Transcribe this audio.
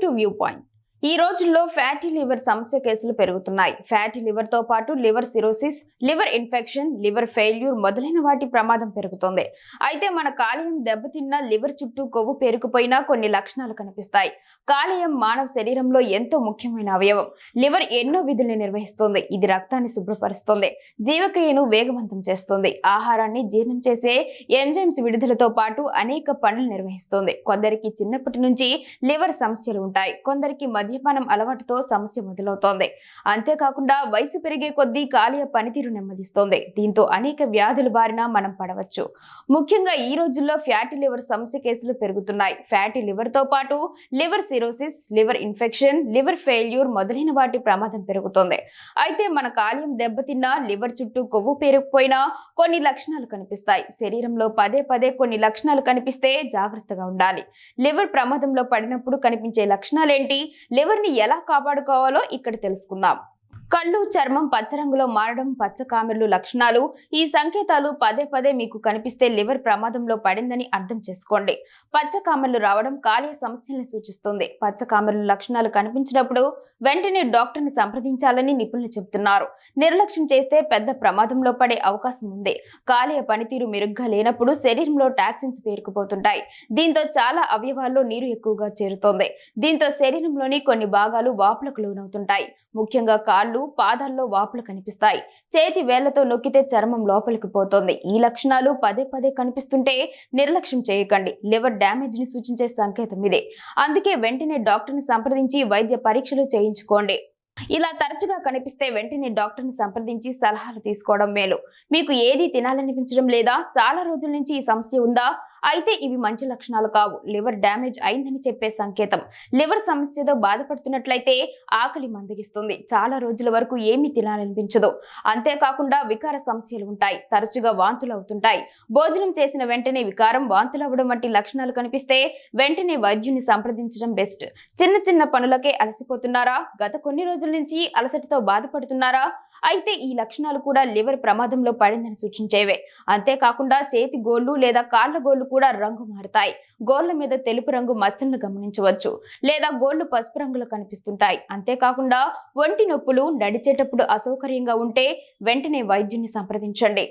to Viewpoint. ఈ రోజుల్లో fatty liver సమస్య కేసులు పెరుగుతున్నాయి. ఫ్యాటీ లివర్తో పాటు liver cirrhosis liver infection liver failure మొదలైన వాటి ప్రమాదం పెరుగుతుంది. అయితే మన కాలేయం దెబ్బతిన్న లివర్ చుట్టూ కొవ్వు పేరుకుపోయినా కొన్ని లక్షణాలు కనిపిస్తాయి. కాలేయం మానవ శరీరంలో ఎంతో ముఖ్యమైన అవయవం. లివర్ ఎన్నో విధుల్ని నిర్వహిస్తుంది. ఇది రక్తాన్ని శుభ్రపరుస్తుంది. జీవక్రియను వేగవంతం చేస్తుంది. ఆహారాన్ని జీర్ణం చేసే ఎంజైమ్స్ విడుదలతో పాటు అనేక పనులు నిర్వహిస్తుంది. కొందరికి చిన్నప్పటి నుంచి లివర్ సమస్యలు ఉంటాయి. కొందరికి మద్యపానం అలవాటుతో సమస్య మొదలవుతోంది. అంతేకాకుండా వయసు పెరిగే కొద్దీ కాలేయ పనితీరు నెమ్మదిస్తోంది. దీంతో అనేక వ్యాధుల బారిన మనం పడవచ్చు. ముఖ్యంగా ఈ రోజుల్లో ఫ్యాటీ లివర్ సమస్య కేసులు పెరుగుతున్నాయి. ఫ్యాటీ లివర్తో పాటు liver cirrhosis liver infection liver failure మొదలైన వాటి ప్రమాదం పెరుగుతోంది. అయితే మన కాలేయం దెబ్బతిన్నా లివర్ చుట్టూ కొవ్వు పేరుకుపోయినా కొన్ని లక్షణాలు కనిపిస్తాయి. శరీరంలో పదే పదే కొన్ని లక్షణాలు కనిపిస్తే జాగ్రత్తగా ఉండాలి. లివర్ ప్రమాదంలో పడినప్పుడు కనిపించే లక్షణాలేంటి? లివర్ని ఎలా కాపాడుకోవాలో ఇక్కడ తెలుసుకుందాం. కళ్ళు చర్మం పచ్చ రంగులో మారడం పచ్చ కామెర్లు లక్షణాలు. ఈ సంకేతాలు పదే పదే మీకు కనిపిస్తే లివర్ ప్రమాదంలో పడిందని అర్థం చేసుకోండి. పచ్చ కామెర్లు రావడం కాలేయ సమస్యల్ని సూచిస్తుంది. పచ్చ కామెర్లు లక్షణాలు కనిపించినప్పుడు వెంటనే డాక్టర్ని సంప్రదించాలని నిపుణులు చెబుతున్నారు. నిర్లక్ష్యం చేస్తే పెద్ద ప్రమాదంలో పడే అవకాశం ఉంది. కాలేయ పనితీరు మెరుగ్గా లేనప్పుడు శరీరంలో టాక్సిన్స్ పేరుకుపోతుంటాయి. దీంతో చాలా అవయవాల్లో నీరు ఎక్కువగా చేరుతోంది. దీంతో శరీరంలోని కొన్ని భాగాలు వాపులకు లోనవుతుంటాయి. ముఖ్యంగా కాళ్ళు పాదాల్లో వాపులు కనిపిస్తాయి. చేతి వేళ్ళతో నొక్కితే చర్మం లోపలికి పోతోంది. ఈ లక్షణాలు పదే పదే కనిపిస్తుంటే నిర్లక్ష్యం చేయకండి. లివర్ డ్యామేజ్ని సూచించే సంకేతం ఇదే. అందుకే వెంటనే డాక్టర్ని సంప్రదించి వైద్య పరీక్షలు చేయించుకోండి. ఇలా తరచుగా కనిపిస్తే వెంటనే డాక్టర్ని సంప్రదించి సలహాలు తీసుకోవడం మేలు. మీకు ఏది తినాలనిపించడం లేదా చాలా రోజుల నుంచి ఈ సమస్య ఉందా? అయితే ఇవి మంచి లక్షణాలు కావు. లివర్ డ్యామేజ్ అయిందని చెప్పే సంకేతం. లివర్ సమస్యతో బాధపడుతున్నట్లయితే ఆకలి మందగిస్తుంది. చాలా రోజుల వరకు ఏమీ తినాలనిపించదు. అంతేకాకుండా వికార సమస్యలు ఉంటాయి. తరచుగా వాంతులు అవుతుంటాయి. భోజనం చేసిన వెంటనే వికారం వాంతులు అవ్వడం వంటి లక్షణాలు కనిపిస్తే వెంటనే వైద్యుని సంప్రదించడం బెస్ట్. చిన్న చిన్న పనులకే అలసిపోతున్నారా? గత కొన్ని రోజుల నుంచి అలసటతో బాధపడుతున్నారా? అయితే ఈ లక్షణాలు కూడా లివర్ ప్రమాదంలో పడిందని సూచించేవే. అంతేకాకుండా చేతి గోళ్ళు లేదా కాళ్ళ గోళ్ళు కూడా రంగు మారుతాయి. గోళ్ళ మీద తెలుపు రంగు మచ్చలను గమనించవచ్చు లేదా గోళ్ళు పసుపు రంగులో కనిపిస్తుంటాయి. అంతేకాకుండా ఒంటి నొప్పులు నడిచేటప్పుడు అసౌకర్యంగా ఉంటే వెంటనే వైద్యుని సంప్రదించండి.